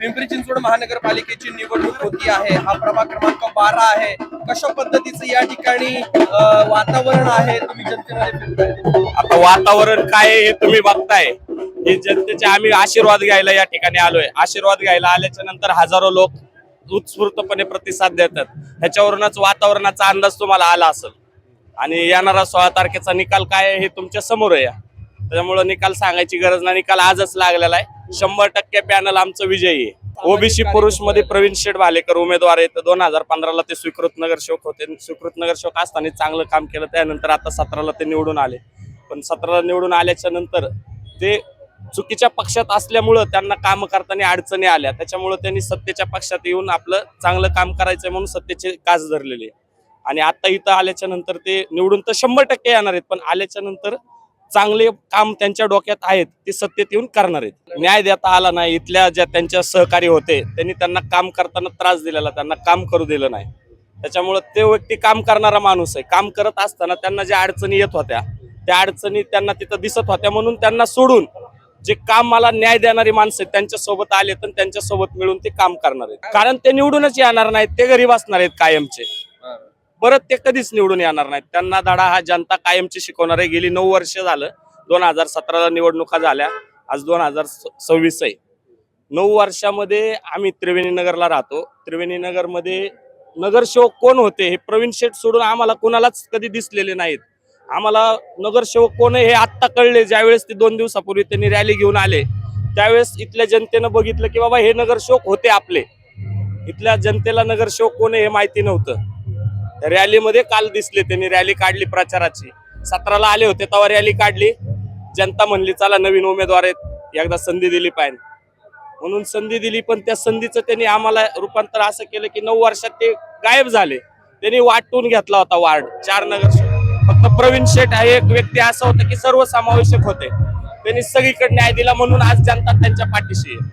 पिंपरी चिंचवड महानगरपालिकेची निवडणूक होती आहे. हा प्रभाग क्रमांक बारा आहे. कशा पद्धतीचं या ठिकाणी वातावरण आहे तुम्ही जनतेमध्ये आता वातावरण काय हे तुम्ही बघताय. हे जनतेचे आम्ही आशीर्वाद घ्यायला या ठिकाणी आलोय. आशीर्वाद घ्यायला आल्याच्यानंतर हजारो लोक उत्स्फूर्तपणे प्रतिसाद देतात. ह्याच्यावरूनच वातावरणाचा अंदाज तुम्हाला आला असेल. आणि येणारा सोळा तारखेचा निकाल काय आहे हे तुमच्यासमोर आहे त्याच्यामुळं निकाल सांगायची गरज नाही. निकाल आजच लागलेला आहे. शंभर टक्के पॅनल आमचं विजयी आहे. ओबीसी पुरुषमध्ये प्रवीण शेठ भालेकर उमेदवार आहेत. दोन हजार पंधराला ते स्वीकृत नगरसेवक होते. स्वीकृत नगरसेवक असताना चांगलं काम केलं. त्यानंतर आता सतराला ते निवडून आले. पण सतराला निवडून आल्याच्यानंतर ते चुकीच्या पक्षात असल्यामुळं त्यांना काम करताना अडचणी आल्या. त्याच्यामुळं त्यांनी सत्तेच्या पक्षात येऊन आपलं चांगलं काम करायचंय म्हणून सत्तेचे कास धरलेले. आणि आता इथं आल्याच्यानंतर ते निवडून तर शंभर टक्के येणार आहेत. पण आल्याच्यानंतर चांगले काम त्यांच्या डोक्यात आहेत ते सत्तेत येऊन करणार आहेत. न्याय देता आला नाही इथल्या ज्या त्यांच्या सहकारी होते त्यांनी त्यांना काम करताना त्रास दिलेला त्यांना काम करू दिलं नाही. त्याच्यामुळं ते व्यक्ती काम करणारा माणूस आहे. काम करत असताना त्यांना ज्या अडचणी येत होत्या त्या अडचणी त्यांना तिथं दिसत होत्या. म्हणून त्यांना सोडून जे काम मला न्याय देणारी माणसं आहेत त्यांच्यासोबत आले तर त्यांच्यासोबत मिळून ते काम करणार आहेत. कारण ते निवडूनच येणार नाहीत ते गरीब असणार आहेत कायमचे. परत ते कधीच निवडून येणार नाहीत. त्यांना धडा हा जनता कायमची शिकवणार. आहे गेली नऊ वर्ष झालं दोन हजार सतराला निवडणुका झाल्या आज दोन हजार सव्वीस आहे. नऊ वर्षामध्ये आम्ही त्रिवेणी नगरला राहतो. त्रिवेणी नगरमध्ये नगरसेवक कोण होते हे प्रवीण शेठ सोडून आम्हाला कोणालाच कधी दिसलेले नाहीत. आम्हाला नगरसेवक कोण हे आत्ता कळले. ज्यावेळेस ते दोन दिवसापूर्वी त्यांनी रॅली घेऊन आले त्यावेळेस इथल्या जनतेनं बघितलं की बाबा हे नगरसेवक होते आपले. इथल्या जनतेला नगरसेवक कोण आहे हे माहिती नव्हतं. रॅलीमध्ये काल दिसले त्यांनी रॅली काढली प्रचाराची. सतराला आले होते तेव्हा रॅली काढली. जनता म्हणली चला नवीन उमेदवार आहेत. एकदा संधी दिली पाहिजे. म्हणून संधी दिली पण त्या संधीचं त्यांनी आम्हाला रूपांतर असं केलं की नऊ वर्षात ते गायब झाले. त्यांनी वाटून घेतला होता वार्ड चार नगर फक्त प्रवीण शेठ हा एक व्यक्ती असा होता की सर्वसमावेशक होते. त्यांनी सगळीकडे न्याय दिला म्हणून आज जनता त्यांच्या पाठीशी आहे.